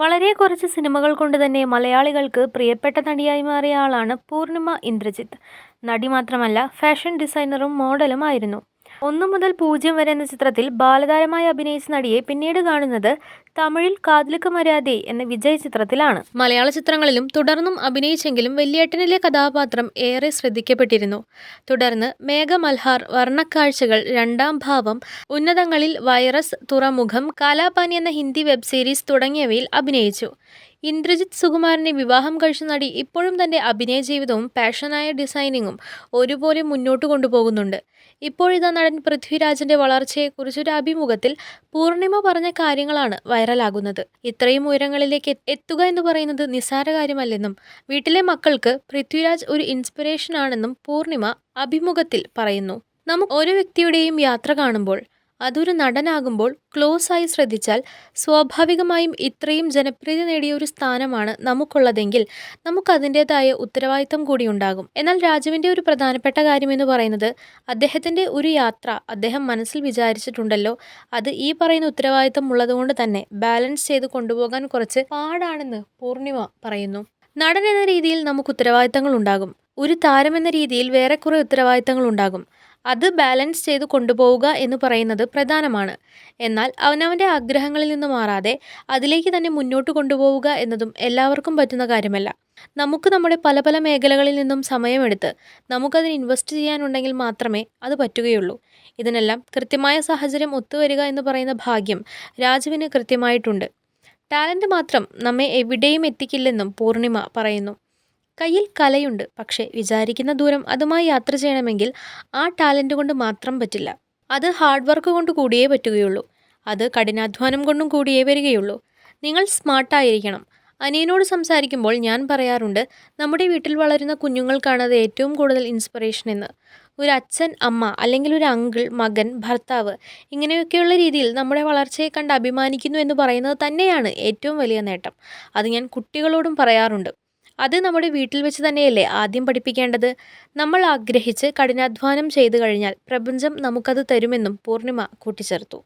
വളരെ കുറച്ച് സിനിമകൾ കൊണ്ട് തന്നെ മലയാളികൾക്ക് പ്രിയപ്പെട്ട നടിയായി മാറിയ ആളാണ് പൂർണിമ ഇന്ദ്രജിത്ത്. നടി മാത്രമല്ല ഫാഷൻ ഡിസൈനറും മോഡലും ആയിരുന്നു. ഒന്നു മുതൽ പൂജ്യം വരെ എന്ന ചിത്രത്തിൽ ബാലതാരമായി അഭിനയിച്ച നടിയെ പിന്നീട് കാണുന്നത് തമിഴിൽ കാതിലുക്ക് മര്യാദ എന്ന വിജയ് ചിത്രത്തിലാണ്. മലയാള ചിത്രങ്ങളിലും തുടർന്നും അഭിനയിച്ചെങ്കിലും വെള്ളിയേട്ടനിലെ കഥാപാത്രം ഏറെ ശ്രദ്ധിക്കപ്പെട്ടിരുന്നു. തുടർന്ന് മേഘ മൽഹാർ വർണക്കാഴ്ചകൾ രണ്ടാം ഭാവം ഉന്നതങ്ങളിൽ വൈറസ് തുറമുഖം കാലാപാനി എന്ന ഹിന്ദി വെബ് സീരീസ് തുടങ്ങിയവയിൽ അഭിനയിച്ചു. ഇന്ദ്രജിത്ത് സുകുമാരനെ വിവാഹം കഴിച്ച നടി ഇപ്പോഴും തന്റെ അഭിനയ ജീവിതവും പാഷനായ ഡിസൈനിങ്ങും ഒരുപോലെ മുന്നോട്ട് കൊണ്ടുപോകുന്നുണ്ട്. ഇപ്പോഴിതാ നടൻ പൃഥ്വിരാജിന്റെ വളർച്ചയെക്കുറിച്ചൊരു അഭിമുഖത്തിൽ പൂർണിമ പറഞ്ഞ കാര്യങ്ങളാണ് വൈറലാകുന്നത്. ഇത്രയും ഉയരങ്ങളിലേക്ക് എത്തുക എന്ന് പറയുന്നത് നിസ്സാര കാര്യമല്ലെന്നും വീട്ടിലെ മക്കൾക്ക് പൃഥ്വിരാജ് ഒരു ഇൻസ്പിറേഷൻ ആണെന്നും പൂർണിമ അഭിമുഖത്തിൽ പറയുന്നു. നമുക്ക് ഓരോ വ്യക്തിയുടെയും യാത്ര കാണുമ്പോൾ അതൊരു നടനാകുമ്പോൾ ക്ലോസ് ആയി ശ്രദ്ധിച്ചാൽ സ്വാഭാവികമായും ഇത്രയും ജനപ്രീതി നേടിയ ഒരു സ്ഥാനമാണ് നമുക്കുള്ളതെങ്കിൽ നമുക്കതിന്റെതായ ഉത്തരവാദിത്തം കൂടി ഉണ്ടാകും. എന്നാൽ രാജുവിന്റെ ഒരു പ്രധാനപ്പെട്ട കാര്യമെന്ന് പറയുന്നത് അദ്ദേഹത്തിന്റെ ഒരു യാത്ര അദ്ദേഹം മനസ്സിൽ വിചാരിച്ചിട്ടുണ്ടല്ലോ. അത് ഈ പറയുന്ന ഉത്തരവാദിത്തം ഉള്ളതുകൊണ്ട് തന്നെ ബാലൻസ് ചെയ്ത് കൊണ്ടുപോകാൻ കുറച്ച് പാടാണെന്ന് പൂർണിമ പറയുന്നു. നടൻ എന്ന രീതിയിൽ നമുക്ക് ഉത്തരവാദിത്തങ്ങൾ ഉണ്ടാകും. ഒരു താരമെന്ന രീതിയിൽ വേറെ കുറേ ഉത്തരവാദിത്തങ്ങൾ ഉണ്ടാകും. അത് ബാലൻസ് ചെയ്ത് കൊണ്ടുപോവുക എന്ന് പറയുന്നത് പ്രധാനമാണ്. എന്നാൽ അവനവന്റെ ആഗ്രഹങ്ങളിൽ നിന്ന് മാറാതെ അതിലേക്ക് തന്നെ മുന്നോട്ട് കൊണ്ടുപോവുക എന്നതും എല്ലാവർക്കും പറ്റുന്ന കാര്യമല്ല. നമുക്ക് നമ്മുടെ പല പല മേഖലകളിൽ നിന്നും സമയമെടുത്ത് നമുക്കതിന് ഇൻവെസ്റ്റ് ചെയ്യാനുണ്ടെങ്കിൽ മാത്രമേ അത് പറ്റുകയുള്ളൂ. ഇതിനെല്ലാം കൃത്യമായ സാഹചര്യം ഒത്തുവരിക എന്ന് പറയുന്ന ഭാഗ്യം രാജുവിന് കൃത്യമായിട്ടുണ്ട്. ടാലന്റ് മാത്രം നമ്മെ എവിടെയും എത്തിക്കില്ലെന്നും പൂർണിമ പറയുന്നു. കയ്യിൽ കലയുണ്ട് പക്ഷേ വിചാരിക്കുന്ന ദൂരം അതുമായി യാത്ര ചെയ്യണമെങ്കിൽ ആ ടാലന്റ് കൊണ്ട് മാത്രം പറ്റില്ല. അത് ഹാർഡ് വർക്ക് കൊണ്ട് കൂടിയേ പറ്റുകയുള്ളൂ. അത് കഠിനാധ്വാനം കൊണ്ടും കൂടിയേ വരികയുള്ളൂ. നിങ്ങൾ സ്മാർട്ടായിരിക്കണം അനിയനോട് സംസാരിക്കുമ്പോൾ ഞാൻ പറയാറുണ്ട് നമ്മുടെ വീട്ടിൽ വളരുന്ന കുഞ്ഞുങ്ങൾക്കാണ് അത് ഏറ്റവും കൂടുതൽ ഇൻസ്പിറേഷൻ എന്ന്. ഒരു അച്ഛൻ അമ്മ അല്ലെങ്കിൽ ഒരു അങ്കിൾ മകൻ ഭർത്താവ് ഇങ്ങനെയൊക്കെയുള്ള രീതിയിൽ നമ്മുടെ വളർച്ചയെ കണ്ട് അഭിമാനിക്കുന്നു എന്ന് പറയുന്നത് തന്നെയാണ് ഏറ്റവും വലിയ നേട്ടം. അത് ഞാൻ കുട്ടികളോടും പറയാറുണ്ട്. അത് നമ്മുടെ വീട്ടിൽ വെച്ച് തന്നെയല്ലേ ആദ്യം പഠിപ്പിക്കേണ്ടത്? നമ്മൾ ആഗ്രഹിച്ച് കഠിനാധ്വാനം ചെയ്തു കഴിഞ്ഞാൽ പ്രപഞ്ചം നമുക്കത് തരുമെന്നും പൂർണിമ കൂട്ടിച്ചേർത്തു.